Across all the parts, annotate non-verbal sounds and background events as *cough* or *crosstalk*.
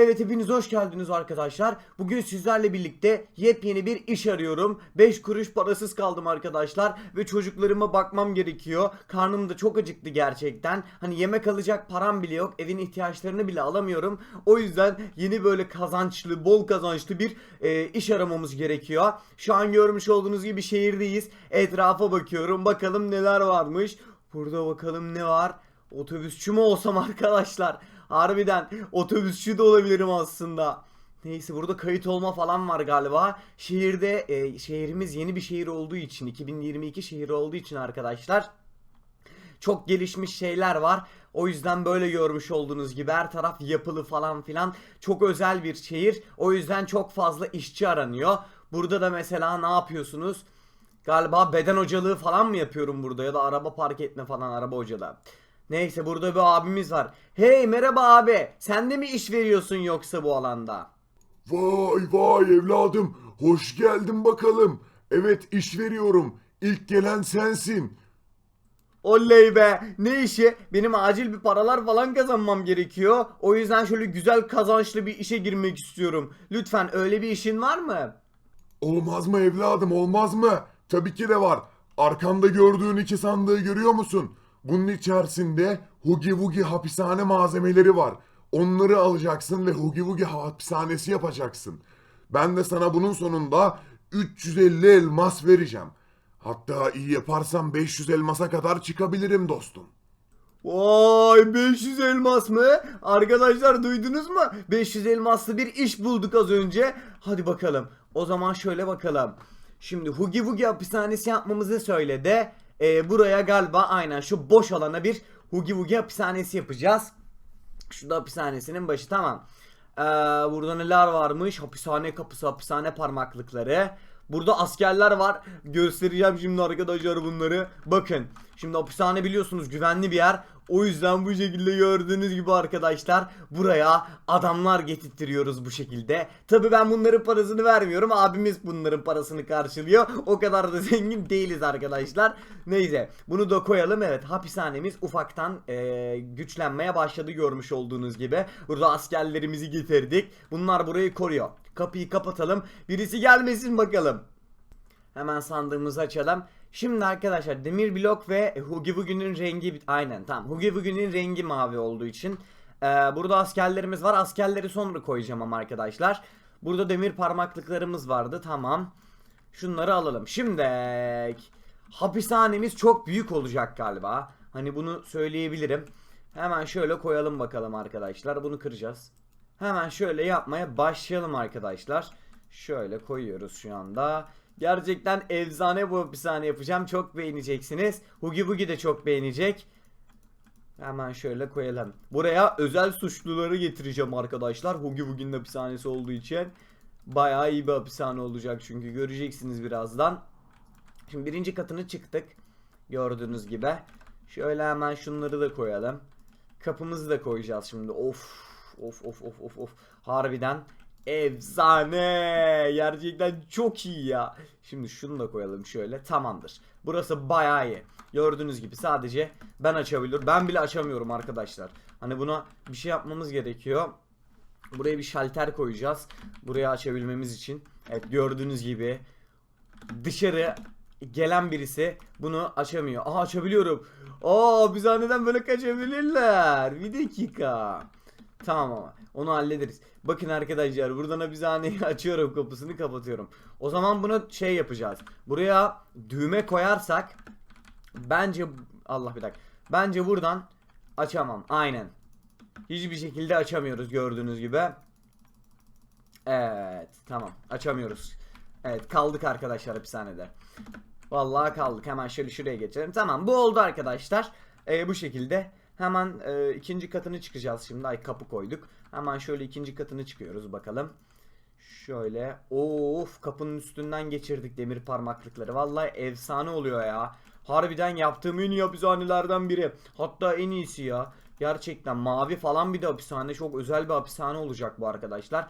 Evet hepiniz hoş geldiniz arkadaşlar. Bugün sizlerle birlikte yepyeni bir iş arıyorum. 5 kuruş parasız kaldım arkadaşlar ve çocuklarıma bakmam gerekiyor. Karnım da çok acıktı gerçekten. Hani yemek alacak param bile yok. Evin ihtiyaçlarını bile alamıyorum. O yüzden yeni böyle kazançlı, bol kazançlı bir e, iş aramamız gerekiyor. Şu an görmüş olduğunuz gibi şehirdeyiz. Etrafa bakıyorum. Bakalım neler varmış. Burada bakalım ne var. Otobüsçü mü olsam *laughs* arkadaşlar? Harbiden otobüsçü de olabilirim aslında. Neyse burada kayıt olma falan var galiba. Şehirde e, şehrimiz yeni bir şehir olduğu için 2022 şehri olduğu için arkadaşlar çok gelişmiş şeyler var. O yüzden böyle görmüş olduğunuz gibi her taraf yapılı falan filan. Çok özel bir şehir. O yüzden çok fazla işçi aranıyor. Burada da mesela ne yapıyorsunuz? Galiba beden hocalığı falan mı yapıyorum burada ya da araba park etme falan araba hocalığı. Neyse burada bir abimiz var. Hey merhaba abi. Sen de mi iş veriyorsun yoksa bu alanda? Vay vay evladım, hoş geldin bakalım. Evet iş veriyorum. İlk gelen sensin. Oley be. Ne işi? Benim acil bir paralar falan kazanmam gerekiyor. O yüzden şöyle güzel kazançlı bir işe girmek istiyorum. Lütfen öyle bir işin var mı? Olmaz mı evladım, olmaz mı? Tabii ki de var. Arkanda gördüğün iki sandığı görüyor musun? Bunun içerisinde Hugi Wugi hapishane malzemeleri var. Onları alacaksın ve Hugi Wugi hapishanesi yapacaksın. Ben de sana bunun sonunda 350 elmas vereceğim. Hatta iyi yaparsam 500 elmasa kadar çıkabilirim dostum. Vay 500 elmas mı? Arkadaşlar duydunuz mu? 500 elmaslı bir iş bulduk az önce. Hadi bakalım. O zaman şöyle bakalım. Şimdi Hugi Wugi hapishanesi yapmamızı söyledi. Ee, buraya galiba aynen şu boş alana bir Hugi Wugi hapishanesi yapacağız. Şu da hapishanesinin başı tamam. Ee, burada neler varmış? Hapishane kapısı, hapishane parmaklıkları. Burada askerler var. Göstereceğim şimdi arkadaşlar bunları. Bakın. Şimdi hapishane biliyorsunuz güvenli bir yer. O yüzden bu şekilde gördüğünüz gibi arkadaşlar buraya adamlar getirtiyoruz bu şekilde. Tabi ben bunların parasını vermiyorum. Abimiz bunların parasını karşılıyor. O kadar da *laughs* zengin değiliz arkadaşlar. Neyse bunu da koyalım. Evet hapishanemiz ufaktan eee, güçlenmeye başladı görmüş olduğunuz gibi. Burada askerlerimizi getirdik. Bunlar burayı koruyor. Kapıyı kapatalım. Birisi gelmesin bakalım. Hemen sandığımızı açalım. Şimdi arkadaşlar demir blok ve Hugi Bugi'nin rengi aynen tamam. Hugi Bugi'nin rengi mavi olduğu için ee, burada askerlerimiz var. Askerleri sonra koyacağım ama arkadaşlar. Burada demir parmaklıklarımız vardı. Tamam. Şunları alalım. Şimdi hapishanemiz çok büyük olacak galiba. Hani bunu söyleyebilirim. Hemen şöyle koyalım bakalım arkadaşlar. Bunu kıracağız. Hemen şöyle yapmaya başlayalım arkadaşlar. Şöyle koyuyoruz şu anda. Gerçekten efsane bu hapishane yapacağım. Çok beğeneceksiniz. Hugi Bugi de çok beğenecek. Hemen şöyle koyalım. Buraya özel suçluları getireceğim arkadaşlar. Hugi Bugi'nin hapishanesi olduğu için. Bayağı iyi bir hapishane olacak çünkü göreceksiniz birazdan. Şimdi birinci katını çıktık. Gördüğünüz gibi. Şöyle hemen şunları da koyalım. Kapımızı da koyacağız şimdi. Of. Of of of of of. Harbiden efsane. Gerçekten çok iyi ya. Şimdi şunu da koyalım şöyle. Tamamdır. Burası bayağı iyi. Gördüğünüz gibi sadece ben açabiliyorum. Ben bile açamıyorum arkadaşlar. Hani buna bir şey yapmamız gerekiyor. Buraya bir şalter koyacağız. Buraya açabilmemiz için. Evet gördüğünüz gibi dışarı gelen birisi bunu açamıyor. Aha açabiliyorum. Aa neden böyle kaçabilirler. Bir dakika. Tamam ama onu hallederiz. Bakın arkadaşlar buradan hapishaneyi *laughs* açıyorum kapısını kapatıyorum. O zaman bunu şey yapacağız. Buraya düğme koyarsak bence Allah bir dakika. Bence buradan açamam. Aynen. Hiçbir şekilde açamıyoruz gördüğünüz gibi. Evet tamam açamıyoruz. Evet kaldık arkadaşlar hapishanede. Vallahi kaldık. Hemen şöyle şuraya geçelim. Tamam bu oldu arkadaşlar. Ee, bu şekilde. Hemen e, ikinci katını çıkacağız şimdi. Ay kapı koyduk. Hemen şöyle ikinci katını çıkıyoruz bakalım. Şöyle. Of kapının üstünden geçirdik demir parmaklıkları. Vallahi efsane oluyor ya. Harbiden yaptığım en iyi hapishanelerden biri. Hatta en iyisi ya. Gerçekten mavi falan bir de hapishane. Çok özel bir hapishane olacak bu arkadaşlar.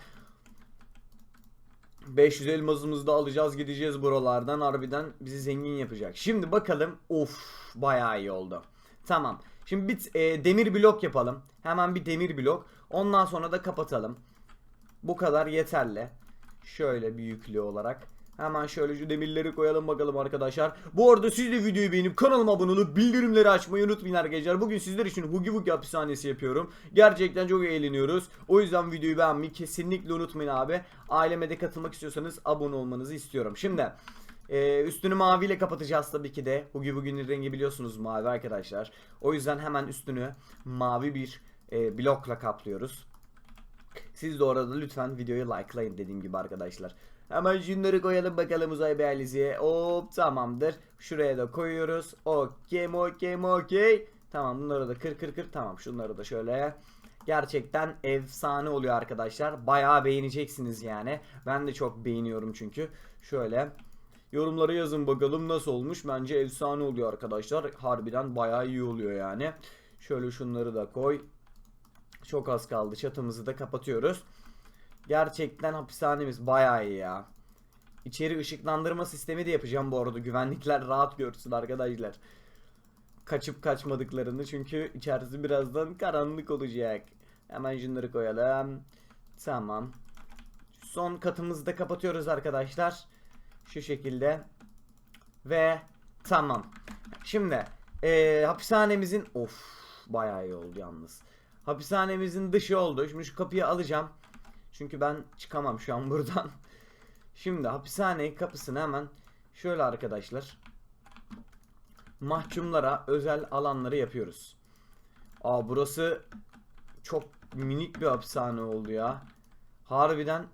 500 elmasımızı da alacağız gideceğiz buralardan harbiden bizi zengin yapacak. Şimdi bakalım of bayağı iyi oldu. Tamam. Şimdi bir e, demir blok yapalım. Hemen bir demir blok. Ondan sonra da kapatalım. Bu kadar yeterli. Şöyle büyüklüğü olarak. Hemen şöyle şu demirleri koyalım bakalım arkadaşlar. Bu arada siz de videoyu beğenip kanalıma abone olup bildirimleri açmayı unutmayın arkadaşlar. Bugün sizler için Hugi Wugi hapishanesi yapıyorum. Gerçekten çok eğleniyoruz. O yüzden videoyu beğenmeyi kesinlikle unutmayın abi. Aileme de katılmak istiyorsanız abone olmanızı istiyorum. Şimdi ee, üstünü maviyle kapatacağız tabii ki de. Hugi Wugi'nin rengi biliyorsunuz mavi arkadaşlar. O yüzden hemen üstünü mavi bir e, blokla kaplıyoruz. Siz de orada lütfen videoyu likelayın dediğim gibi arkadaşlar. Hemen şunları koyalım bakalım uzay beğenlisiye. Hop tamamdır. Şuraya da koyuyoruz. Okey okey okey. Tamam bunları da kır kır kır. Tamam şunları da şöyle. Gerçekten efsane oluyor arkadaşlar. Bayağı beğeneceksiniz yani. Ben de çok beğeniyorum çünkü. Şöyle. Yorumlara yazın bakalım nasıl olmuş. Bence efsane oluyor arkadaşlar. Harbiden bayağı iyi oluyor yani. Şöyle şunları da koy. Çok az kaldı. Çatımızı da kapatıyoruz. Gerçekten hapishanemiz bayağı iyi ya. İçeri ışıklandırma sistemi de yapacağım bu arada. Güvenlikler rahat görsün arkadaşlar. Kaçıp kaçmadıklarını çünkü içerisi birazdan karanlık olacak. Hemen şunları koyalım. Tamam. Son katımızı da kapatıyoruz arkadaşlar. Şu şekilde. Ve tamam. Şimdi eee, hapishanemizin of bayağı iyi oldu yalnız. Hapishanemizin dışı oldu. Şimdi şu kapıyı alacağım. Çünkü ben çıkamam şu an buradan. Şimdi hapishane kapısını hemen şöyle arkadaşlar. Mahkumlara özel alanları yapıyoruz. Aa burası çok minik bir hapishane oldu ya. Harbiden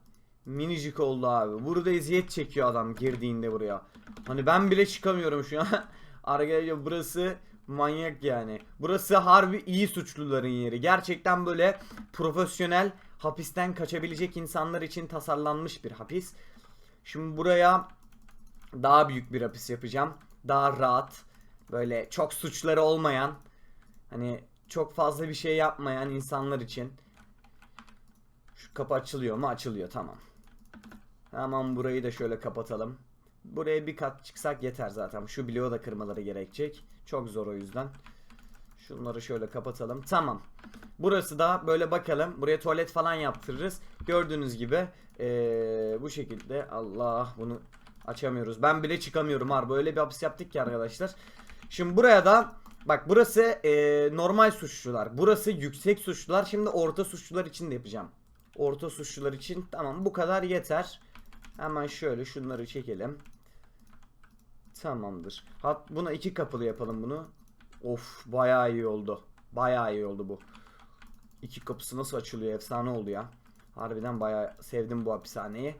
minicik oldu abi. Burada eziyet çekiyor adam girdiğinde buraya. Hani ben bile çıkamıyorum şu an. *laughs* Arkadaşlar burası manyak yani. Burası harbi iyi suçluların yeri. Gerçekten böyle profesyonel hapisten kaçabilecek insanlar için tasarlanmış bir hapis. Şimdi buraya daha büyük bir hapis yapacağım. Daha rahat. Böyle çok suçları olmayan. Hani çok fazla bir şey yapmayan insanlar için. Şu kapı açılıyor mu? Açılıyor tamam. Hemen burayı da şöyle kapatalım. Buraya bir kat çıksak yeter zaten. Şu bloğu da kırmaları gerekecek. Çok zor o yüzden. Şunları şöyle kapatalım. Tamam. Burası da böyle bakalım. Buraya tuvalet falan yaptırırız. Gördüğünüz gibi eee, bu şekilde. Allah bunu açamıyoruz. Ben bile çıkamıyorum harbi. Öyle bir hapis yaptık ki arkadaşlar. Şimdi buraya da bak burası eee, normal suçlular. Burası yüksek suçlular. Şimdi orta suçlular için de yapacağım. Orta suçlular için tamam bu kadar yeter. Hemen şöyle şunları çekelim. Tamamdır. Hat buna iki kapılı yapalım bunu. Of bayağı iyi oldu. Bayağı iyi oldu bu. İki kapısı nasıl açılıyor efsane oldu ya. Harbiden bayağı sevdim bu hapishaneyi.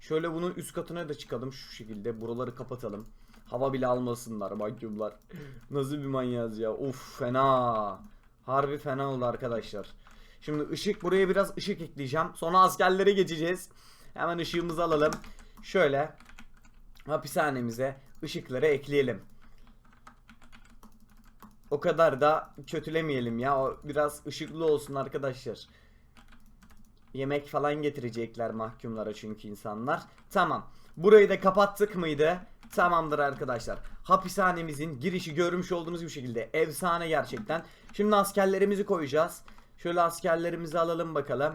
Şöyle bunun üst katına da çıkalım şu şekilde. Buraları kapatalım. Hava bile almasınlar mahkumlar. *laughs* Nasıl bir manyaz ya. Of fena. Harbi fena oldu arkadaşlar. Şimdi ışık buraya biraz ışık ekleyeceğim. Sonra askerlere geçeceğiz. Hemen ışığımızı alalım. Şöyle hapishanemize ışıkları ekleyelim. O kadar da kötülemeyelim ya. O biraz ışıklı olsun arkadaşlar. Yemek falan getirecekler mahkumlara çünkü insanlar. Tamam. Burayı da kapattık mıydı? Tamamdır arkadaşlar. Hapishanemizin girişi görmüş olduğunuz bir şekilde efsane gerçekten. Şimdi askerlerimizi koyacağız. Şöyle askerlerimizi alalım bakalım.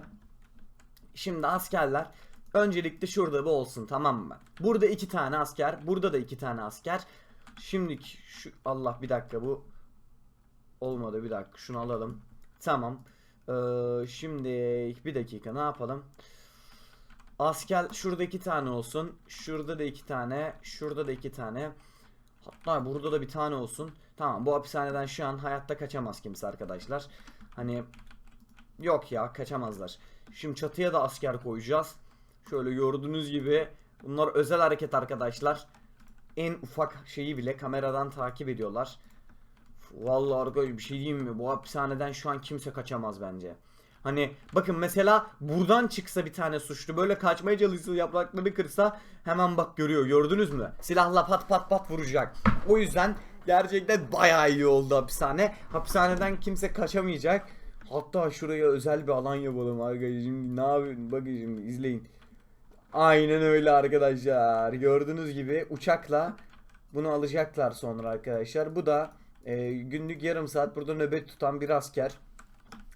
Şimdi askerler öncelikle şurada bu olsun tamam mı? Burada iki tane asker, burada da iki tane asker. Şimdi şu Allah bir dakika bu olmadı bir dakika şunu alalım. Tamam. Ee, şimdi bir dakika ne yapalım? Asker şurada iki tane olsun. Şurada da iki tane. Şurada da iki tane. Hatta burada da bir tane olsun. Tamam bu hapishaneden şu an hayatta kaçamaz kimse arkadaşlar. Hani yok ya kaçamazlar. Şimdi çatıya da asker koyacağız. Şöyle gördüğünüz gibi bunlar özel hareket arkadaşlar. En ufak şeyi bile kameradan takip ediyorlar. Vallahi arkadaşlar bir şey diyeyim mi? Bu hapishaneden şu an kimse kaçamaz bence. Hani bakın mesela buradan çıksa bir tane suçlu böyle kaçmaya çalışsa yapraklarını kırsa hemen bak görüyor gördünüz mü? Silahla pat pat pat vuracak. O yüzden gerçekten bayağı iyi oldu hapishane. Hapishaneden kimse kaçamayacak. Hatta şuraya özel bir alan yapalım arkadaşlar. Şimdi ne yapayım bakın şimdi izleyin. Aynen öyle arkadaşlar. Gördüğünüz gibi uçakla bunu alacaklar sonra arkadaşlar. Bu da e, günlük yarım saat burada nöbet tutan bir asker.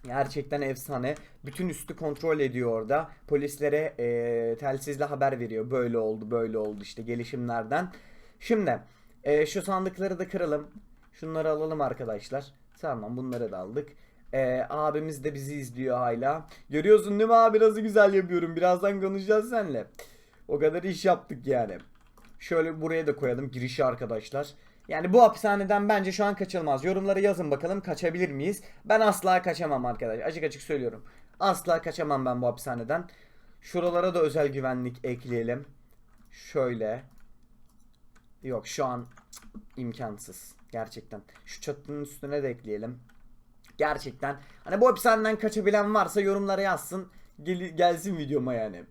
Gerçekten efsane. Bütün üstü kontrol ediyor orada. Polislere eee, telsizle haber veriyor. Böyle oldu, böyle oldu işte gelişimlerden. Şimdi eee, şu sandıkları da kıralım. Şunları alalım arkadaşlar. Tamam bunları da aldık. Eee, abimiz de bizi izliyor hala. Görüyorsun değil mi abi nasıl güzel yapıyorum. Birazdan konuşacağız seninle. O kadar iş yaptık yani. Şöyle buraya da koyalım girişi arkadaşlar. Yani bu hapishaneden bence şu an kaçılmaz. Yorumlara yazın bakalım kaçabilir miyiz? Ben asla kaçamam arkadaş. Açık açık söylüyorum. Asla kaçamam ben bu hapishaneden. Şuralara da özel güvenlik ekleyelim. Şöyle. Yok şu an imkansız. Gerçekten. Şu çatının üstüne de ekleyelim. Gerçekten. Hani bu hapishaneden kaçabilen varsa yorumlara yazsın. Gel- gelsin videoma yani.